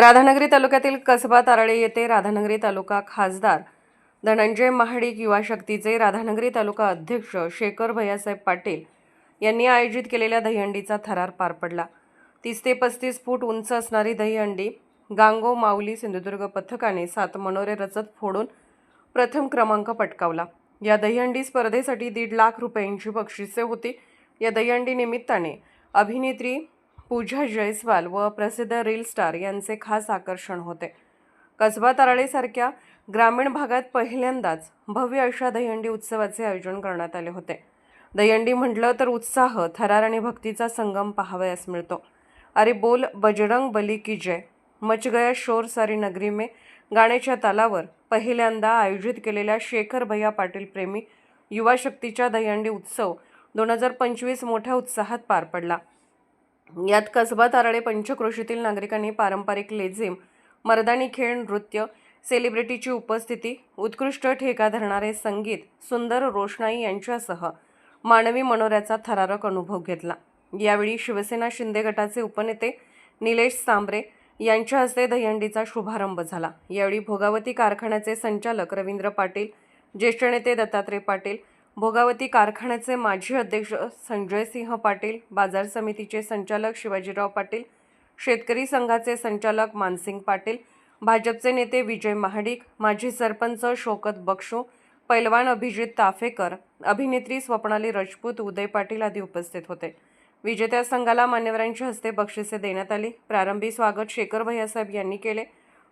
राधानगरी तालुक्यातील कसबा तारळे येथे राधानगरी तालुका खासदार धनंजय महाडिक युवा शक्तीचे राधानगरी तालुका अध्यक्ष शेखर भैयासाहेब पाटील यांनी आयोजित केलेल्या दहीहंडीचा थरार पार पडला. तीस ते पस्तीस फूट उंच असणारी दहीहंडी गांगो माऊली सिंधुदुर्ग पथकाने सात मनोरे रचत फोडून प्रथम क्रमांक पटकावला. या दहीहंडी स्पर्धेसाठी दीड लाख रुपयांची बक्षिसे होती. या दहीहंडी निमित्ताने अभिनेत्री पूजा जयस्वाल व प्रसिद्ध रील स्टार यांचे खास आकर्षण होते. कसबा ताराळेसारख्या ग्रामीण भागात पहिल्यांदाच भव्य अशा दहीहंडी उत्सवाचे आयोजन करण्यात आले होते. दहीहंडी म्हटलं तर उत्साह थरार आणि भक्तीचा संगम पाहावयास मिळतो. अरे बोल बजरंग बली की जय. मच गया शोर सारी नगरी में. गाण्याच्या तालावर पहिल्यांदा आयोजित केलेल्या शेखर भैया पाटील प्रेमी युवा शक्तीच्या दहीहंडी उत्सव दोन हजार पंचवीस मोठ्या उत्साहात पार पडला. यात कसबा तारळे पंचक्रोशीतील नागरिकांनी पारंपरिक लेझिम मर्दानी खेळ नृत्य सेलिब्रिटीची उपस्थिती उत्कृष्ट ठेका धरणारे संगीत सुंदर रोषणाई यांच्यासह मानवी मनोऱ्याचा थरारक अनुभव घेतला. यावेळी शिवसेना शिंदे गटाचे उपनेते निलेश सांबरे यांच्या हस्ते दहीहंडीचा शुभारंभ झाला. यावेळी भोगावती कारखान्याचे संचालक रवींद्र पाटील ज्येष्ठ नेते दत्तात्रय पाटील भोगावती कारखान्याचे माजी अध्यक्ष संजयसिंह पाटील बाजार समितीचे संचालक शिवाजीराव पाटील शेतकरी संघाचे संचालक मानसिंग पाटील भाजपचे नेते विजय महाडिक माजी सरपंच शोकत बक्षू पैलवान अभिजित ताफेकर अभिनेत्री स्वप्नाली राजपूत उदय पाटील आदी उपस्थित होते. विजेत्या संघाला मान्यवरांच्या हस्ते बक्षिसे देण्यात आली. प्रारंभी स्वागत शेखर भैयासाहेब यांनी केले.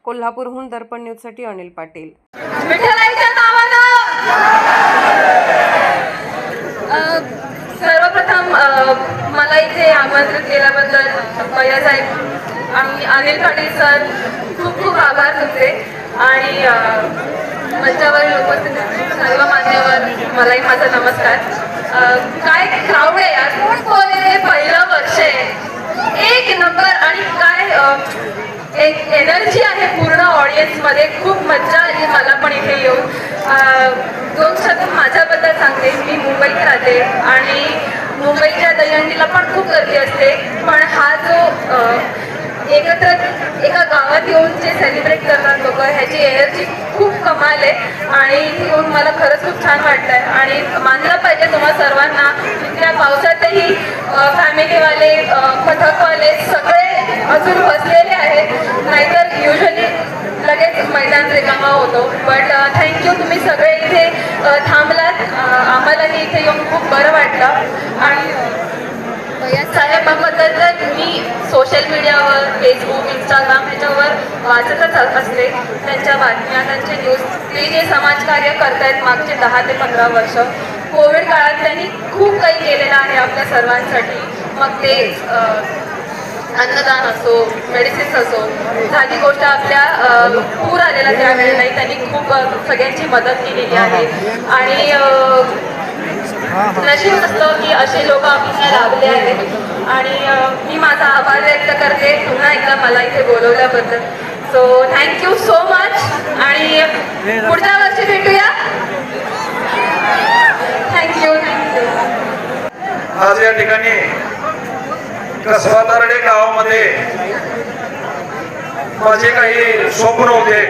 कोल्हापूरहून दर्पण न्यूजसाठी अनिल पाटील. सर्वप्रथम मला इथे आमंत्रित केल्याबद्दल भैयासाहेब आणि अनिल पाटील सर खूप खूप आभार तुमचे. आणि मंचावरील उपस्थित सर्व मान्यवर मलाही माझा नमस्कार. काय क्राऊड आहे यार? कोण कोण हे पहिलं वर्ष आहे? एक नंबर आणि काय एक एनर्जी आहे पूर्ण ऑडियन्समध्ये खूप मज्जा आली मला पण इथे येऊन. दोन माझ्याबद्दल सांगते. मी मुंबईत राहते आणि मुंबईच्या दहीहंडीला पण खूप गर्दी असते. पण हा जो एकत्र एका गावात येऊन जे सेलिब्रेट करतात लोक ह्याची एनर्जी खूप कमाल आहे. आणि इथे येऊन मला खरंच खूप छान वाटतंय आणि मानलं पाहिजे तुम्हा सर्वांना त्या पावसातही फॅमिलीवाले पथकवाले सगळे अजून बसलेले आहेत. नाहीतर युजली लगेच मैदान रिकामा होतो. बट थँक्यू uh, तुम्ही सगळे इथे uh, थांबलात. Uh, आम्हालाही इथे येऊन खूप बरं वाटलं. आणि या साहेबांबद्दल तर मी सोशल मीडियावर फेसबुक इंस्टाग्राम ह्याच्यावर वाचतच असते त्यांच्या बातम्या त्यांचे न्यूज ते जे समाजकार्य करतायत मागचे दहा ते पंधरा वर्ष कोविड काळात त्यांनी खूप काही केलेलं आहे आपल्या सर्वांसाठी. मग ते अन्नदान असो मेडिसिन्स असो झाली गोष्ट आपल्या पूर आलेला त्यावेळेलाही त्यांनी खूप सगळ्यांची मदत केलेली आहे. आणि नशीब असतं की असे लोक आपल्याला लाभले आहेत. आणि मी माझा आभार व्यक्त करते. पुन्हा एकदा मला इथे बोलवल्याबद्दल. So thank you so much आणि पुढच्या वर्षी भेटूया. थँक्यू थँक्यू आज या ठिकाणी कसबा तारडे गावामध्ये माझे काही स्वप्न होते.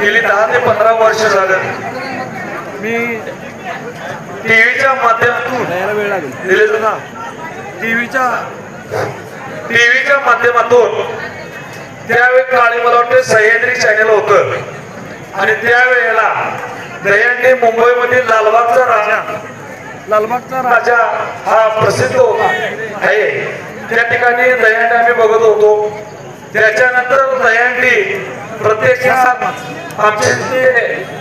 गेली दहा ते पंधरा वर्ष झालं. मी टीव्हीच्या माध्यमातून टीव्हीच्या टीव्हीच्या माध्यमातून त्यावेळी काळी मला वाटतं सह्याद्री चॅनल होतं. आणि त्यावेळेला दहीहंडी मुंबईमधील लालबागचा राजा लालबागचा राजा. हा प्रसिद्ध आहे. त्या ठिकाणी दहीहंडी आम्ही बघत होतो. त्याच्यानंतर दहीहंडी प्रत्यक्षात आमचे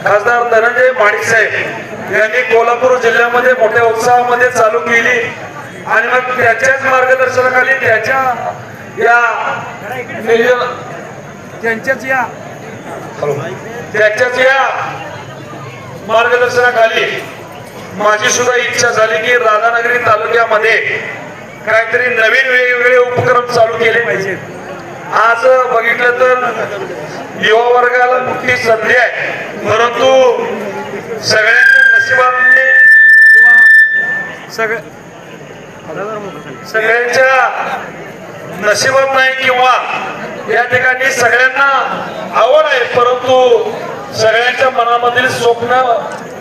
खासदार धनंजय माडिक साहेब यांनी कोल्हापूर जिल्ह्यामध्ये मोठ्या उत्साहामध्ये चालू केली. आणि मग त्याच्याच मार्गदर्शनाखाली त्याच्या या त्यांच्याच या. त्याच्याच या मार्गदर्शनाखाली माझी सुद्धा इच्छा झाली की राधानगरी तालुक्यामध्ये काहीतरी नवीन वेगवेगळे उपक्रम चालू केले पाहिजेत. आज बघितलं तर युवा वर्गाला मोठी संधी आहे. परंतु सगळ्यांच्या नशिबाने किंवा सगळ्या सगळ्यांच्या नशिबात नाही किंवा या ठिकाणी सगळ्यांना आवड आहे. परंतु सगळ्यांच्या मनामधील स्वप्न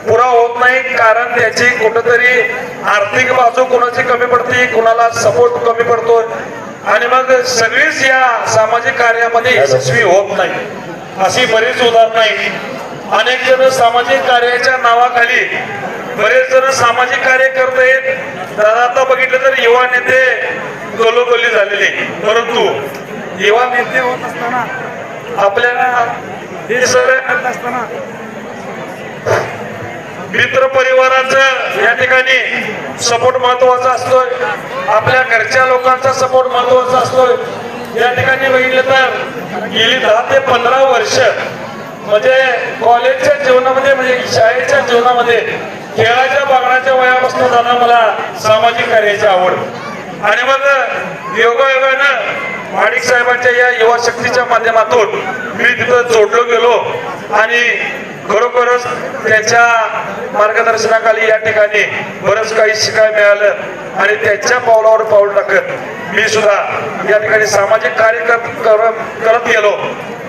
पुरा होत नाही कारण त्याची कुठंतरी आर्थिक बाजू कोणाची कमी पडते कुणाला सपोर्ट कमी पडतोय. आणि मग सगळीच या सामाजिक कार्यामध्ये यशस्वी होत नाही. अशी बरीच उदाहरणं आहेत. अनेक जण सामाजिक कार्याच्या नावाखाली बरेच जण सामाजिक कार्य करत आहेत. आता बघितलं तर युवा नेते गलोगली झालेले परंतु युवा नेते होत असताना आपल्याला हे सगळं करत असताना मित्र परिवाराचं या ठिकाणी सपोर्ट महत्त्वाचा असतोय. आपल्या घरच्या लोकांचा सपोर्ट महत्त्वाचा असतोय. या ठिकाणी बघितलं तर गेली दहा ते पंधरा वर्ष म्हणजे कॉलेजच्या जीवनामध्ये म्हणजे शाळेच्या जीवनामध्ये खेळाच्या बागडाच्या वयापासून जाणं मला सामाजिक कार्याची आवड. आणि मग योगायोगानं माडिक साहेबांच्या या युवा शक्तीच्या माध्यमातून मी तिथं जोडलो गेलो आणि खरोखरच त्याच्या मार्गदर्शनाखाली या ठिकाणी बरंच काही शिकाय मिळालं आणि त्याच्या पावलावर पाऊल टाकत मी सुद्धा या ठिकाणी सामाजिक कार्य करत करत- गेलो.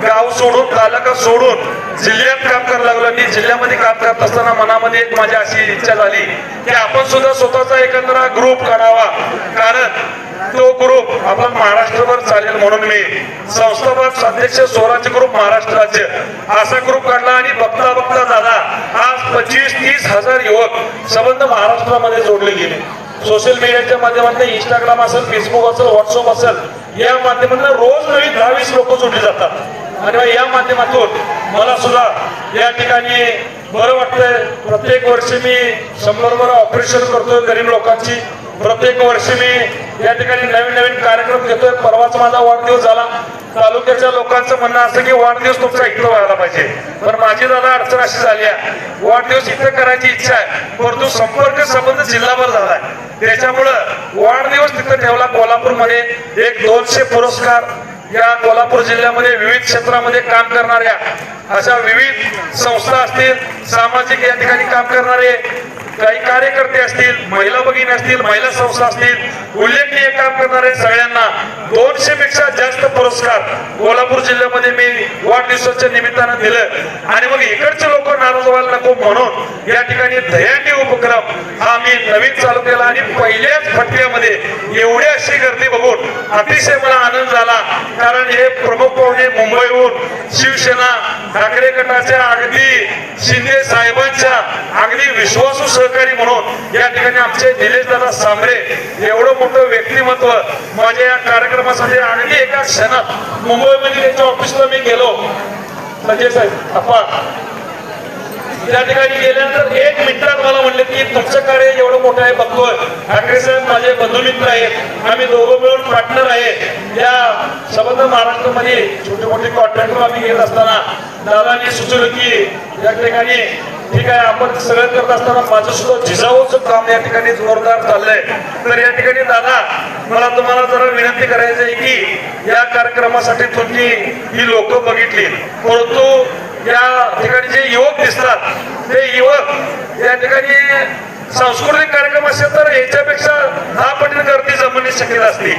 गाव सोडून तालुका सोडून जिल्ह्यात काम करायला लागलो मी जिल्ह्यामध्ये काम करत असताना मनामध्ये एक माझी अशी इच्छा झाली की आपण सुद्धा स्वतःचा एकंदर ग्रुप काढावा कारण तो हो ग्रुप आपला महाराष्ट्रभर चालेल म्हणून मी. संस्थापक अध्यक्ष स्वराज्य ग्रुप महाराष्ट्र राज्य. असा ग्रुप काढला आणि बघता बघता दादा आज पंचवीस तीस हजार युवक संबंध महाराष्ट्रामध्ये जोडले गेले. सोशल मीडियाच्या माध्यमातून इंस्टाग्राम असेल फेसबुक असेल व्हॉट्सअप असेल या माध्यमातून रोज नवीन दहा वीस लोक जोडली जातात. आणि या माध्यमातून मला सुद्धा या ठिकाणी बरं वाटतंय. प्रत्येक वर्षी मी शंभर बरं ऑपरेशन करतोय गरीब लोकांची. प्रत्येक वर्षी मी या ठिकाणी नवीन नवीन कार्यक्रम घेतोय. परवाच माझा वाढदिवस झाला. तालुक्याच्या लोकांचं म्हणणं असं की वाढदिवस तुमचा इथं व्हायला पाहिजे. पण माझी दादा अडचण अशी झाली आहे. वाढदिवस इथं करायची इच्छा आहे. परंतु संपर्क संबंध जिल्हाभर झालाय त्याच्यामुळं वाढदिवस तिथं ठेवला कोल्हापूरमध्ये. एक दोनशे पुरस्कार या कोल्हापूर जिल्ह्यामध्ये विविध क्षेत्रामध्ये काम करणाऱ्या अशा विविध संस्था असतील सामाजिक या ठिकाणी काम करणारे काही कार्यकर्ते असतील महिला भगिनी असतील महिला संस्था असतील उल्लेखनीय काम करणारे सगळ्यांना दोनशे पेक्षा जास्त पुरस्कार कोल्हापूर जिल्ह्यामध्ये मी वाढदिवसाच्या निमित्तानं दिलं. आणि मग इकडचे लोक नाराज नको म्हणून या ठिकाणी दयानी उपक्रम हा मी नवीन चालू केला आणि पहिल्याच फटक्यामध्ये एवढी अशी गर्दी बघून अतिशय मला आनंद झाला. कारण हे प्रमुख पाहुणे मुंबईहून शिवसेना ठाकरे गटाच्या अगदी शिंदे साहेबांच्या अगदी विश्वासू सहकारी म्हणून या ठिकाणी आमचे निलेशदादा सांबरे एवढं मोठं व्यक्तिमत्व माझ्या या कार्यक्रमासाठी अगदी एका क्षणात मुंबईमध्ये त्यांच्या ऑफिसला मी गेलो. संजय साहेब आपण त्या ठिकाणी गेल्यानंतर एक मिनिटात मला म्हणले की तुमचं कार्य एवढं मोठं आहे बघतोय. ठाकरे साहेब माझे बंधुमित्र आहेत. आम्ही दोघं मिळून पार्टनर आहे. या संबंध महाराष्ट्रामध्ये छोटे मोठे कॉन्ट्रॅक्टर आम्ही घेत असताना दादांनी सुचवलं की या ठिकाणी ठीक आहे आपण सगळं करत असताना माझं सुद्धा जिजाऊचं काम या ठिकाणी जोरदार चाललंय. तर या ठिकाणी दादा मला तुम्हाला जरा विनंती करायची आहे की या कार्यक्रमासाठी तुम्ही ही लोक बघितली. परंतु या ठिकाणी जे युवक दिसतात ते युवक या ठिकाणी सांस्कृतिक कार्यक्रम असेल तर याच्यापेक्षा दहा पटीने गर्दी जमण्याची शक्यता असते.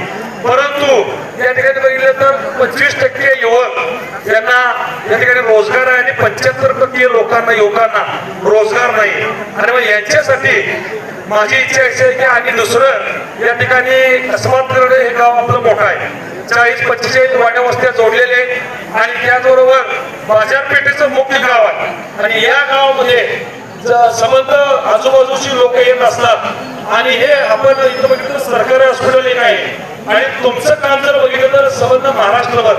परंतु या ठिकाणी बघितलं तर पंचवीस टक्के युवक यांना या ठिकाणी रोजगार आहे आणि पंच्याहत्तर टक्के लोकांना युवकांना रोजगार नाही. आणि मग यांच्यासाठी माझी इच्छा अशी आहे की आणि दुसरं या ठिकाणी कसबात हे गाव आपलं मोठं आहे. चाळीस पंचेचाळीस वाड्या वस्त्या जोडलेले आहेत आणि त्याचबरोबर बाजारपेठेचं मुख्य गाव आहे. आणि या गावामध्ये समंत आजूबाजूची लोक येत असतात आणि हे आपण इथं बघितलं सरकारी हॉस्पिटल एक आहे. आणि तुमचं काम जर बघितलं तर संबंध महाराष्ट्रभर.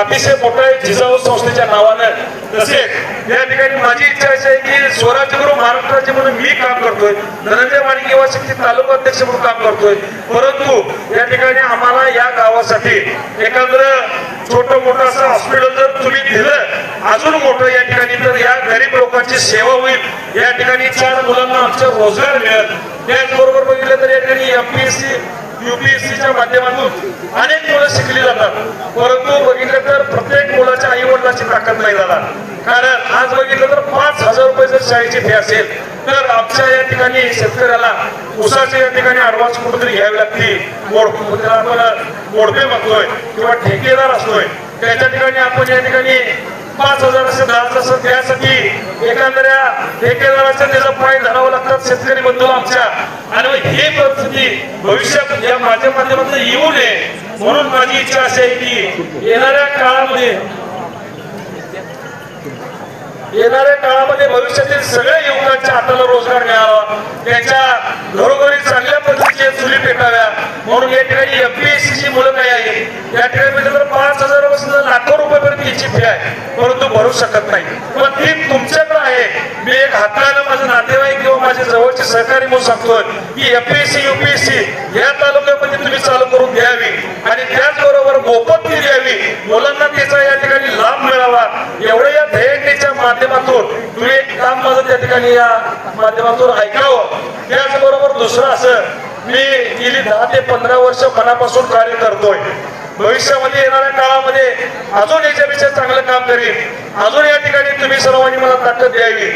अतिशय मोठं आहे. जिजाऊ संस्थेच्या नावानं. तसेच या ठिकाणी माझी इच्छा अशी आहे की स्वराज्य गुरु महाराष्ट्राचे म्हणून मी काम करतोय. धनंजय माणिक युवा तालुका अध्यक्ष म्हणून काम करतोय. परंतु या ठिकाणी आम्हाला या गावासाठी एखादं छोट मोठं असं हॉस्पिटल जर तुम्ही दिलं अजून मोठं या ठिकाणी तर या गरीब लोकांची सेवा होईल. या ठिकाणी चार मुलांना आमच्या रोजगार मिळेल. त्याचबरोबर बघितलं तर या ठिकाणी एमपीएससी युपीएससीच्या माध्यमातून अनेक मुलं शिकली जातात. परंतु बघितलं तर प्रत्येक मुलाच्या आई वडिलाची ताकद नाही झाला कारण आज बघितलं तर पाच हजार रुपये जर शाळेची फी असेल तर आमच्या या ठिकाणी शेतकऱ्याला उसाचे या ठिकाणी अडवान्स कुठेतरी घ्यावी लागते आपण मोडपे बघतोय किंवा ठेकेदार असतोय त्याच्या ठिकाणी आपण या ठिकाणी पाच हजार असेल दहा असं त्यासाठी एखाद्या ठेकेदाराचं त्याचा पाय धरावं लागतात शेतकरी बंधू आमच्या. आणि मग ही परिस्थिती भविष्यात या माझ्या माध्यमातून येऊ नये. म्हणून माझी इच्छा अशी आहे की येणाऱ्या काळामध्ये येणाऱ्या काळामध्ये भविष्यातील सगळ्या युवकांच्या हाताला रोजगार मिळावा. त्यांच्या घरोघरी चांगल्या पद्धतीचे चुली पेटाव्या म्हणून या ठिकाणी एमपीएससी ची मुलं काय आहेत या ठिकाणी म्हणजे पाच हजारापासून लाखो रुपयापर्यंत याची फी आहे. परंतु भरू शकत नाही. पण ती तुमच्याकडे आहे. मी एक हाताळायला माझे नातेवाईक किंवा माझे जवळचे सहकारी म्हणून सांगतोय की एमपीएससी युपीएससी या तालुक्यामध्ये तुम्ही चालू करून द्यावी. आणि त्याचबरोबर मोफत ती द्यावी. मुलांना त्याचा या ठिकाणी लाभ मिळावा. एवढं या ध्येयतेच्या माध्यमातून तुम्ही एक काम माझं त्या ठिकाणी या माध्यमातून ऐकावं. त्याचबरोबर दुसरं असं मी गेली दहा ते पंधरा वर्ष मनापासून कार्य करतोय. भविष्यामध्ये येणाऱ्या काळामध्ये अजून याच्यापेक्षा चांगलं काम करीन. अजून या ठिकाणी तुम्ही सर्वांनी मला ताकद द्यावी.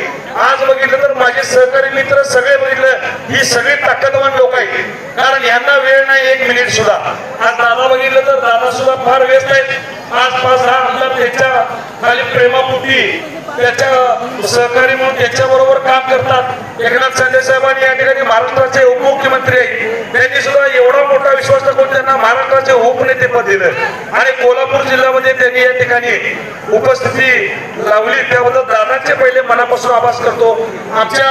आज बघितलं तर माझे सहकारी मित्र सगळे बघितलं ही सगळी ताकदवान लोक आहेत. कारण यांना वेळ नाही एक मिनिट सुद्धा. आज दादा बघितलं तर दादा सुद्धा फार व्यस्त आहेत. आज पाच दहा आमदार त्याच्याखाली प्रेमापुटी त्याच्या सहकारी म्हणून त्याच्याबरोबर काम करतात. एकनाथ शिंदे साहेबांनी या ठिकाणी महाराष्ट्राचे उपमुख्यमंत्री आहेत. त्यांनी सुद्धा एवढा मोठा विश्वास दाखवून त्यांना महाराष्ट्राचे उपनेतेपद दिलं. आणि कोल्हापूर जिल्ह्यामध्ये त्यांनी या ठिकाणी उपस्थिती लावली. त्याबद्दल दादांचे पहिले मनापासून आभास करतो. आमच्या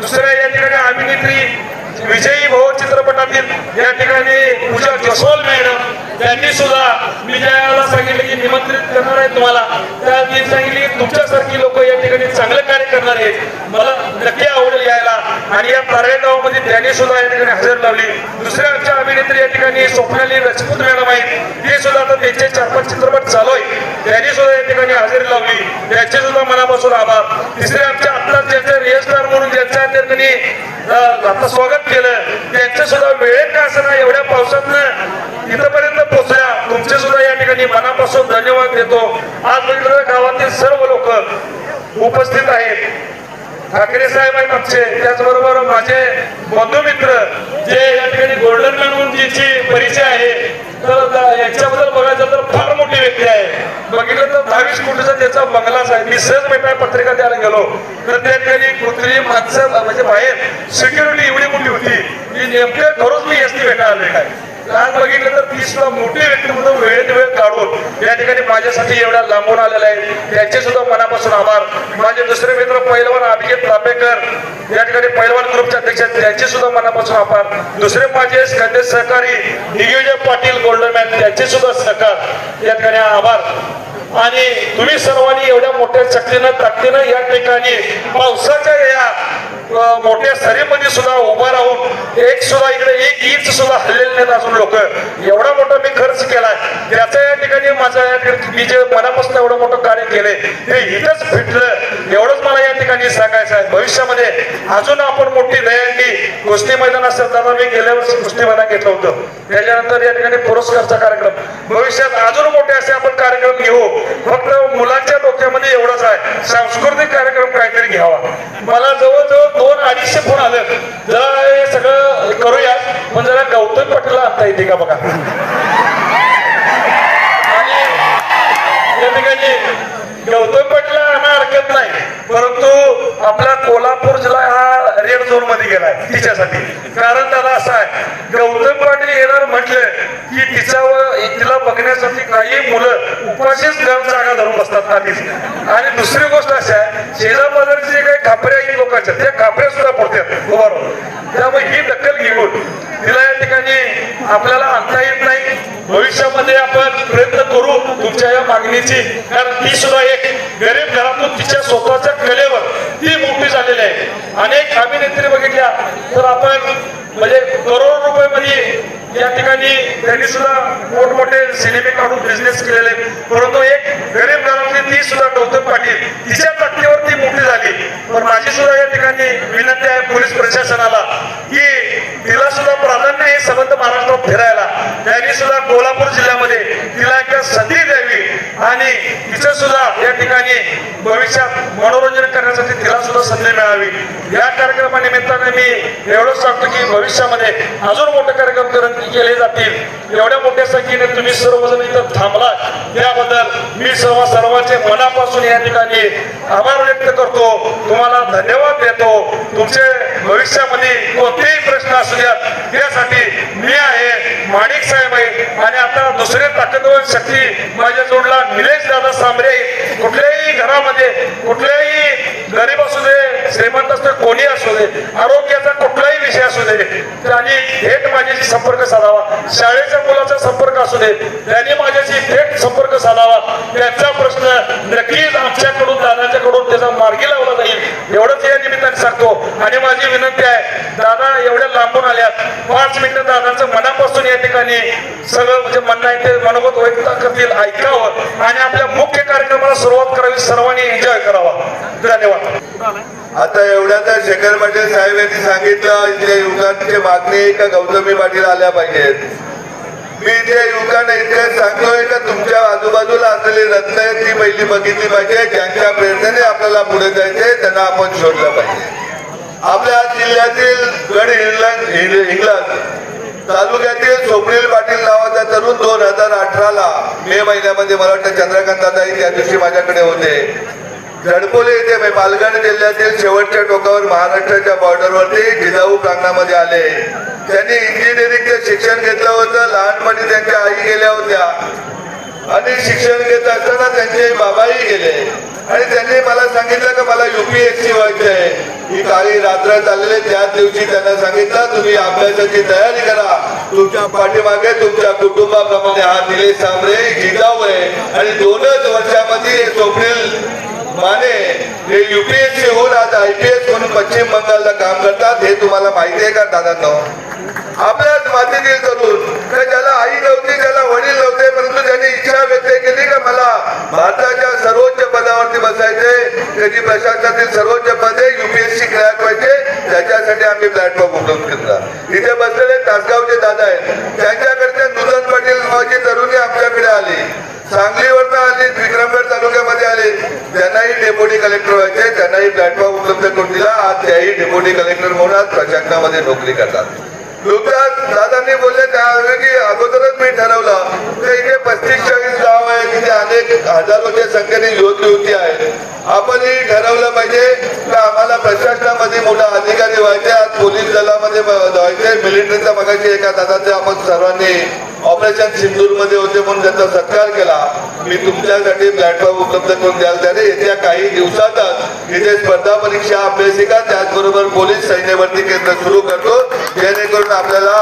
दुसऱ्या या ठिकाणी अभिनेत्री विजयी भव चित्रपटातील या ठिकाणी पूजा जसवाल मॅडम त्यांनी सुद्धा मी ज्याला सांगितलं की निमंत्रित करणार आहे तुम्हाला त्या ती सांगितली की तुमच्यासारखी लोक या ठिकाणी चांगलं कार्य करणार आहेत. मला नक्की आवडेल यायला. आणि या तारेगावमध्ये त्यांनी सुद्धा या ठिकाणी हजेर लावली. दुसऱ्या आमच्या अभिनेत्री या ठिकाणी स्वप्नाली राजपूत मॅडम आहेत. ते सुद्धा आता त्यांचे चार पाच चित्रपट चालू आहे त्यांनी सुद्धा या ठिकाणी हजेरी लावली. त्यांचे सुद्धा मनापासून आभार. तिसरे आमच्या आत्ता ज्यांचे रिअस्टार म्हणून ज्यांच्या ठिकाणी आता स्वागत केलं त्यांचं सुद्धा वेळेत का असं एवढ्या पावसातनं इथपर्यंत पोहोचल्या. तुमचे सुद्धा या ठिकाणी मनापासून धन्यवाद देतो. आज बघितलं गावातील सर्व लोक उपस्थित आहेत. ठाकरे साहेब आहेत आमचे. त्याचबरोबर माझे बंधू मित्र जे या ठिकाणी गोल्डन मॅन म्हणून परिचय आहे. तर याच्याबद्दल यांच्याबद्दल बघायचं तर फार मोठी व्यक्ती आहे. बघितलं तर दहावीस कोटीचा त्याचा बंगलाच आहे. मी सहज भेटाय पत्रिका द्यायला गेलो. तर त्या ठिकाणी कुत्री माणसं म्हणजे बाहेर सिक्युरिटी एवढी मोठी होती. की नेमकं घरोच मी एस टी भेटायला काय काल बघितलं तर ती सुद्धा मोठी वेळेत वेळ काढून या ठिकाणी माझ्यासाठी एवढ्या लांबून आलेला आहे त्यांचे सुद्धा मनापासून आभार. माझे दुसरे मित्र पहिलवान अभिजित तापेकर या ठिकाणी पहिलवान ग्रुपचे अध्यक्ष त्यांचे सुद्धा मनापासून आभार. दुसरे माझे खाते सहकारी दिग्विजय पाटील गोल्डमॅन त्यांचे सुद्धा सहकार या ठिकाणी आभार. आणि तुम्ही सर्वांनी एवढ्या मोठ्या शक्तीनं ताकदीनं या ठिकाणी पावसाच्या या मोठ्या सरीमध्ये सुद्धा उभा राहून एक सुद्धा इकडे एक इंच सुद्धा हल्लेले नाहीत अजून लोक. एवढा मोठा मी खर्च केला त्याचा या ठिकाणी माझा या ठिकाणी मी जे मनापासून एवढं मोठं कार्य केलंय ते इथंच फिटलं एवढंच मला या ठिकाणी सांगायचं आहे. भविष्यामध्ये अजून आपण मोठी दयांडी कुस्ती मैदान असेल दादा मी गेल्या वर्षी कुस्ती मैदान घेतलं होतं. त्याच्यानंतर या ठिकाणी पुरस्कारचा कार्यक्रम. भविष्यात अजून मोठे असे आपण कार्यक्रम घेऊ. फक्त मुलांच्या डोक्यामध्ये एवढंच आहे. सांस्कृतिक कार्यक्रम काहीतरी घ्यावा. मला जवळ दोन अडीचशे फोन आले जरा हे सगळं करूया पण जरा गौतम पाटीलला आणता येते का बघा? गौतम पाटीलला आणा हरकत नाही. परंतु आपला कोल्हापूर जिल्हा हा रेड झोनमध्ये गेलाय तिच्यासाठी. कारण त्याला असं आहे गौतम पाटील येणार म्हटलं की तिच्यावर तिला बघण्यासाठी काही मुलं उपाशीच गम जागा धरून बसतात आधीच. आणि दुसरी गोष्ट अशी आहे शेजापाजारचे जे काही खापरे आहे लोकांच्या त्या कापऱ्या उभारून. त्यामुळे ही दखल घेऊन तिला या ठिकाणी आपल्याला आणता येत नाही. भविष्यामध्ये आपण प्रयत्न करू तुमच्या या मागणीची. कारण ती सुद्धा एक गरीब घरातून तिच्या स्वतःच्या कलेवर ती मोठी झालेली आहे. अनेक अभिनेत्री बघितल्या. तर आपण म्हणजे करोड रुपये मध्ये या ठिकाणी त्यांनी सुद्धा मोठमोठे सिनेमे काढून बिझनेस केलेले परंतु एक गरीब घरातली ती सुद्धा गौतम पाटील तिच्या तक्तेवर ती मोठी झाली. पण माझी सुद्धा या ठिकाणी विनंती आहे पोलीस प्रशासनाला की तिला सुद्धा प्राधान्य हे संबंध महाराष्ट्रात फिरायला. त्यांनी सुद्धा कोल्हापूर जिल्ह्यामध्ये तिला एक संधी द्यावी. आणि तिचं सुद्धा या ठिकाणी भविष्यात मनोरंजन करण्यासाठी तिला सुद्धा संधी मिळावी. या कार्यक्रमानिमित्ताने मी एवढंच सांगतो की भविष्यामध्ये अजून मोठे कार्यक्रम करत केले जातील. एवढ्या मोठ्या संख्येने तुम्ही सर्वजण इथं थांबला त्याबद्दल मी सर्व सर्वांचे मनापासून या ठिकाणी आभार व्यक्त करतो. तुम्हाला धन्यवाद देतो. तुमचे भविष्यामध्ये कोणतेही प्रश्न असू द्यात त्यासाठी मी आहे माणिक साहेब आहे आणि आता दुसरे ताकदवान शक्ती माझ्या जोडला निलेश दादा सांबरे कुठल्याही घरामध्ये कुठल्याही गरीब असू दे श्रीमंत असू दे कोणी असू दे आरोग्याचा कुठलाही विषय असू दे त्यांनी थेट माझ्याशी संपर्क साधावा. शाळेच्या मुलाचा संपर्क असू दे त्यांनी माझ्याशी थेट संपर्क साधावा. त्यांचा प्रश्न नक्कीच आमच्याकडून दादाच्याकडून त्याचा मार्गी लावला जाईल. एवढंच या निमित्ताने सांगतो. आणि माझी विनंती आहे दादा एवढ्या लांबून आल्यात. पाच मिनिटं दादाचं मनापासून या ठिकाणी सगळं म्हणजे म्हणणं आहे ते मनोगत व्यक्त करतील ऐकावं. आणि आपल्या मुख्य कार्यक्रमाला सुरुवात करावी. सर्वांनी एन्जॉय करावा. धन्यवाद. आता एवढ्याचा शेखर पाटील साहेब यांनी सांगितलं इथल्या युवकांची मागणी का? गौतमी पाटील आल्या पाहिजेत. मी इथल्या युवकांना इतकं सांगतोय का तुमच्या आजूबाजूला असलेली रत्न आहेत ती पहिली बघितली पाहिजे. ज्यांच्या प्रेरणेने आपल्याला पुढे जायचे त्यांना आपण शोधलं पाहिजे. आपल्या जिल्ह्यातील गड इंग्लंड इंग्लंड तालुक्यातील स्वप्नील पाटील नावाचा तरुण दोन हजार अठराला मे महिन्यामध्ये मला वाटतं चंद्रकांत दादा त्या दिवशी माझ्याकडे होते. झडपोले येथे म्हणजे पालघर जिल्ह्यातील शेवटच्या टोकावर महाराष्ट्राच्या बॉर्डरवरती जिजाऊ प्रांगणामध्ये आले. त्यांनी इंजिनिअरिंगचं शिक्षण घेतलं होतं. लहानपणी त्यांच्या आई गेल्या होत्या. आणि शिक्षण घेत असताना त्यांचे बाबाही गेले. आणि त्यांनी मला सांगितलं की मला युपीएससी व्हायचं आहे ही काळी रात्र चाललेली त्याच दिवशी त्यांना सांगितलं तुम्ही अभ्यासाची तयारी करा. तुमच्या पाठीमागे तुमच्या कुटुंबाप्रमाणे हा निलेश सांबरे जिजाऊ आहे. आणि दोनच वर्षामध्ये हे स्वप्नील माने हे युपीएससी होऊन आज आय पी एस म्हणून पश्चिम बंगालला काम करतात हे तुम्हाला माहिती आहे का दादांनो? आपल्याच मातीतील तरुण ज्याला आई नव्हती ज्याला वडील नव्हते परंतु त्यांनी इच्छा व्यक्त केली का मला? भारताच्या सर्वोच्च पदावरती बसायचे त्याची प्रशासनातील सर्वोच्च पदे युपीएससी क्रॅक व्हायचे त्याच्यासाठी आम्ही प्लॅटफॉर्म उपलब्ध केला. इथे बसलेले तासगावचे दादा आहेत. त्यांच्याकडचे नूतन पाटील माझी तरुणी आमच्याकडे आली. सांगलीवरनं आली विक्रमगड तालुक्यामध्ये आले. त्यांनाही डेप्युटी कलेक्टर व्हायचे त्यांनाही प्लॅटफॉर्म उपलब्ध करून दिला. आज त्याही डेप्युटी कलेक्टर म्हणून आज प्रशासनामध्ये नोकरी करतात. नुकताच दादांनी बोलले त्यावेळी अगोदरच मी ठरवलं की इथे पस्तीस चाळीस गाव आहे तिथे अनेक हजारोच्या संख्येने युवक युवती आपण ही ठरवलं पाहिजे की आम्हाला प्रशासनामध्ये मोठा अधिकारी व्हायचे आज पोलीस दलामध्ये व्हायचे मिलिटरीचा मगाशी एका दादाचे आपण सर्वांनी ऑपरेशन सिंदूरमध्ये होते म्हणून त्यांचा सत्कार केला. मी तुमच्यासाठी प्लॅटफॉर्म उपलब्ध करून द्याल. त्याने येत्या काही दिवसातच इथे स्पर्धा परीक्षा अभ्यासिका त्याचबरोबर पोलीस सैन्य भरती केंद्र सुरू करतो. जेणेकरून आपल्याला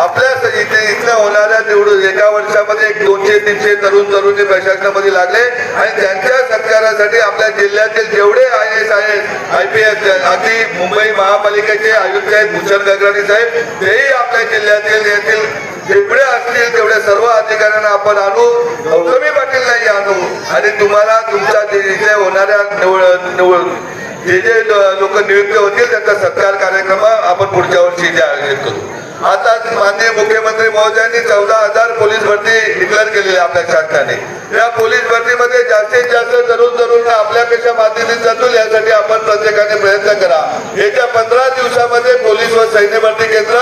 आपल्या इथे इथल्या होणाऱ्या निवडून एका वर्षामध्ये एक दोनशे तीनशे तरुण तरुणी प्रशासनामध्ये लागले. आणि त्यांच्या सत्कारासाठी आपल्या जिल्ह्यातील जेवढे I S I S I P S अगदी मुंबई महापालिकेचे आयुक्त आहेत भूषण गगराणी साहेब तेही आपल्या जिल्ह्यातील येथील जेवढे असतील तेवढे सर्व अधिकाऱ्यांना आपण आणू. गौतमी पाटील नाही आणू. आणि तुम्हाला तुमच्या इथे होणाऱ्या निवड निवड जे जे लोक नियुक्त होतील त्यांचा सत्कार कार्यक्रम आपण पुढच्या वर्षी इथे आयोजित करू. आता माननीय मुख्यमंत्री महोदयांनी चौदा हजार पोलीस भरती डिक्लेअर केलेली आहे आपल्या शासनाने. या पोलीस भरतीमध्ये जास्तीत जास्त तरुण तरुण आपल्यापेक्षा माध्यमी जातील यासाठी आपण प्रत्येकाने प्रयत्न करा. येत्या पंधरा दिवसामध्ये पोलीस व सैन्य भरती केंद्र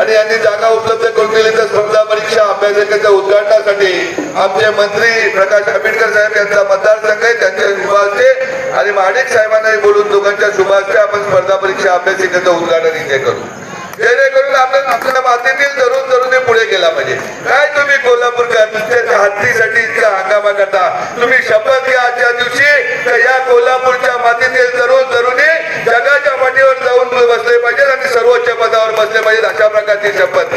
आणि यांनी जागा उपलब्ध करून दिली तर स्पर्धा परीक्षा अभ्यासिकेच्या उद्घाटनासाठी आमचे मंत्री प्रकाश आंबेडकर साहेब यांचा मतदारसंघ आहे त्यांच्या शुभाचे आणि माडिक साहेबांनाही बोलून दोघांच्या शुभाचे आपण स्पर्धा परीक्षा अभ्यासिकेचं उद्घाटन इथे करू. जेणेकरून आपण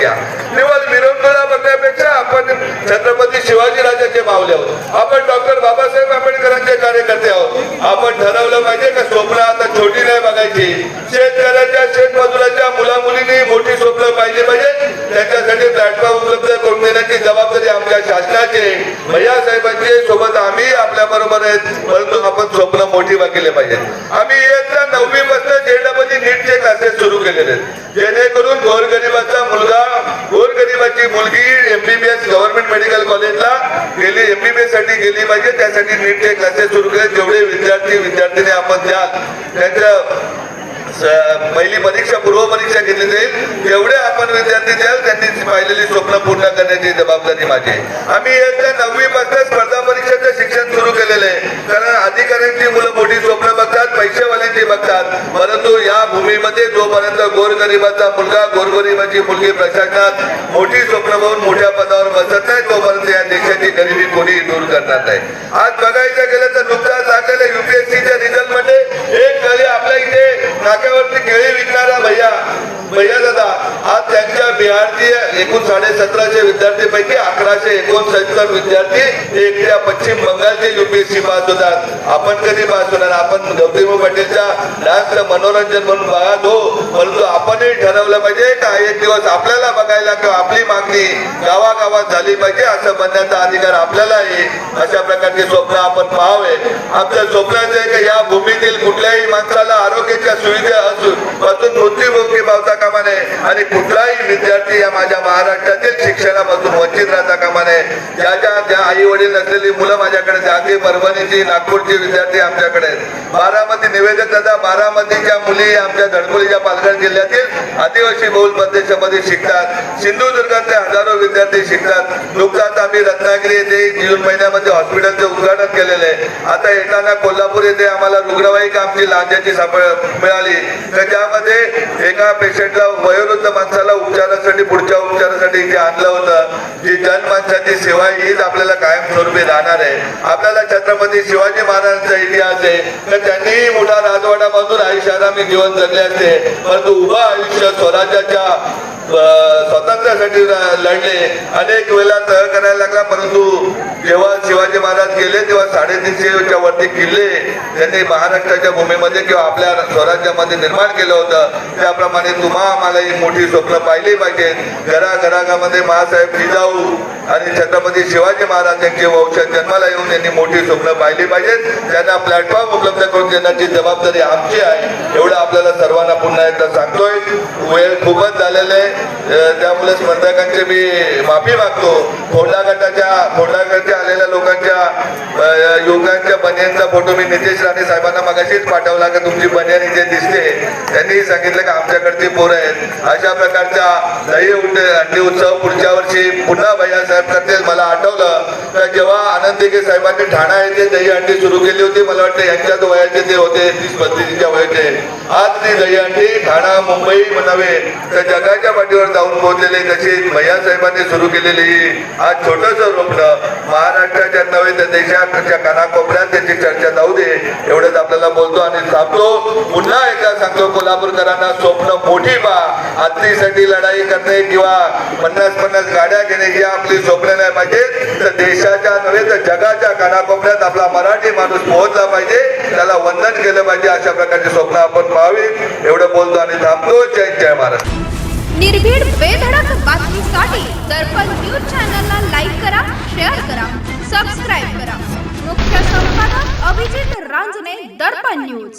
घ्या निवड विरोधला बघण्यापेक्षा आपण छत्रपती शिवाजीराजाचे मावले आहोत. आपण डॉक्टर बाबासाहेब आंबेडकरांचे कार्यकर्ते आहोत. आपण ठरवलं पाहिजे का स्वप्न आता छोटी नाही बघायची. शेतकऱ्याच्या शेतमजुराच्या मुला मुलींनी मोठी स्वप्न पाहिजे पाहिजे. त्याच्यासाठी प्लॅटफॉर्म उपलब्ध करून देण्याची जबाबदारी आमच्या शासनाचे भैया साहेबांची सोबत आम्ही आपल्या बरोबर आहेत. परंतु आपण स्वप्न मोठी बघितले पाहिजे. आम्ही इयत्ता नववी पासून नीट नीटचे क्लासेस सुरू केलेले आहेत. गेली एमबीबीएससाठी गेली पाहिजे त्यासाठी नीटचे क्लासेस सुरू केले. जेवढे विद्यार्थी विद्यार्थिनी आपण द्याल त्यांच्या पहिली परीक्षा पूर्व परीक्षा घेतली जाईल जेवढे आपण विद्यार्थी द्याल त्यांनी पाहिलेली स्वप्न पूर्ण करण्याची जबाबदारी माझी आम्ही इयत्ता नववी पासून स्पर्धा परीक्षेचं शिक्षण सुरू केलेलं आहे. कारण अधिकाऱ्यांची मुलं मोठी स्वप्न बघतात पैसेवाल्यांची बघतात. परंतु या भूमीमध्ये जोपर्यंत गोरगरिबाचा मुलगा गोरगरिबाची मुलगी प्रशासनात मोठी स्वप्न बघून मोठ्या पदावर बसत नाही तोपर्यंत या देशाची गरीब कोणी आहे. आज बघा गेलं तर नुकताच लागलेल्या युपीएससीच्या रिझल्टमध्ये एक खाली आपल्या इथे नाक्यावरती केळी विकणारा भैया भैया दादा आज त्यांच्या बिहारची एकूण साडे सतराशे विद्यार्थीपैकी अकराशे एकोणसत्तर विद्यार्थी एकट्या पश्चिम बंगालचे युपीएससी पास होतात. आपण कधी पास होणार? आपण गौतमी पाटीलच्या डान्सचं मनोरंजन म्हणून बघत हो परंतु आपणही ठरवलं पाहिजे का एक दिवस आपल्याला बघायला किंवा आपली मागणी गावागावात झाली पाहिजे असं म्हणण्याचा अधिकार आपल्याला आहे अशा प्रकारचे स्वप्न आपण पाहावे. आमचं स्वप्नाचं आहे की या भूमीतील कुठल्याही माणसाला आरोग्य सुविधा असून पासून मृत्यूमुखी नये आणि कुठलाही विद्यार्थी या माझ्या महाराष्ट्रातील शिक्षणापासून वंचित राहता कामा नये ज्याच्या ज्या आई वडील नसलेली मुलं माझ्याकडे आहेत. परभणीची नागपूरची विद्यार्थी आमच्याकडे बारामती निवेदन दादा बारामतीच्या मुली आमच्या धडकोलीच्या पालघर जिल्ह्यातील आदिवासी बहुल प्रदेशामध्ये शिकतात. सिंधुदुर्गातले हजारो विद्यार्थी शिकतात. नुकताच आम्ही रत्नागिरी येथे जून महिन्यामध्ये हॉस्पिटलचे उद्घाटन केलेले आता येताना कोल्हापूर येथे आम्हाला रुग्णवाहिका आमची लांजाची सापड मिळाली. तर त्यामध्ये एका पेशंटला वयोवृद्ध माणसाला उपचारासाठी पुढच्या उपचारासाठी इथे आणलं होतं. जी जन माणसाची सेवा हीच आपल्याला कायमस्वरूपी राहणार आहे. आपल्याला छत्रपती शिवाजी महाराजांचा इतिहास आहे. तर त्यांनीही मोठा राजवाड्यामधून आयुष्याला आयुष्यारामी जीवन जगले असते. परंतु उभं आयुष्य स्वराज्याच्या स्वातंत्र्यासाठी लढले. अनेक वेळा तह करायला लागला परंतु जेव्हा शिवाजी महाराज गेले तेव्हा साडेतीनशेच्या वरती किल्ले त्यांनी महाराष्ट्राच्या भूमीमध्ये किंवा आपल्या स्वराज्यामध्ये निर्माण केलं होतं. त्याप्रमाणे तुम्हा आम्हाला ही मोठी स्वप्न पाहिली पाहिजेत घराघरामध्ये महासाहेब जिजाऊ आणि छत्रपती शिवाजी महाराज यांचे वंश जन्माला येऊन यांनी मोठी स्वप्न पाहिली पाहिजेत त्यांना प्लॅटफॉर्म उपलब्ध करून देण्याची जबाबदारी आमची आहे एवढं आपल्याला सर्वांना पुन्हा एकदा सांगतोय. वेळ खूपच झालेला आहे. त्यामुळे स्पर्धकांची मी माफी मागतो. फोंडा गटाच्या फोंडा गटाच्या आलेल्या लोकांच्या युवकांच्या बनियांचा फोटो मी नितेश राणे साहेबांना मगाशीच पाठवला का तुमची बनियान इथे दिसते त्यांनी सांगितलं का आमच्याकडची पोरं आहेत. अशा प्रकारचा दही उठ अंडी उत्सव पुढच्या वर्षी पुन्हा भैया साहेब मला आठवलं तर जेव्हा आनंदिके साहेबांनी ठाणा येथे दही अंडी सुरू केली होती मला वाटतं यांच्याच वयाचे ते होते तीस पस्तीसच्या वयाचे. आज ती दही अंडी ठाणा मुंबई म्हणावे तर जगाच्या पाठीवर जाऊन पोहोचलेली तशी भैयासाहेबांनी सुरू केलेली ही आज छोटंसं रुग्ण महाराष्ट्राच्या नव्हे तर देशाच्या कानाकोपऱ्यात त्याची चर्चा जाऊ दे एवढंच आपल्याला बोलतो आणि सांगतो. पुन्हा एकदा सांगतो कोल्हापूरकरांना स्वप्न मोठी पा हत्तीसाठी लढाई करणे किंवा पन्नास पन्नास गाड्या घेणे ही आपली स्वप्न नाही पाहिजे. तर देशाच्या नव्हे तर जगाच्या कानाकोपऱ्यात आपला मराठी माणूस पोहोचला पाहिजे. त्याला वंदन केलं पाहिजे अशा प्रकारची स्वप्न आपण पाहावी. एवढं बोलतो आणि थांबतो. जय जय महाराज निर्भीड बेधडक बातमीसाठी दर्पण न्यूज चॅनलला लाईक करा शेअर करा सबस्क्राईब करा. मुख्य संपादक अभिजित रांजणे दर्पण न्यूज.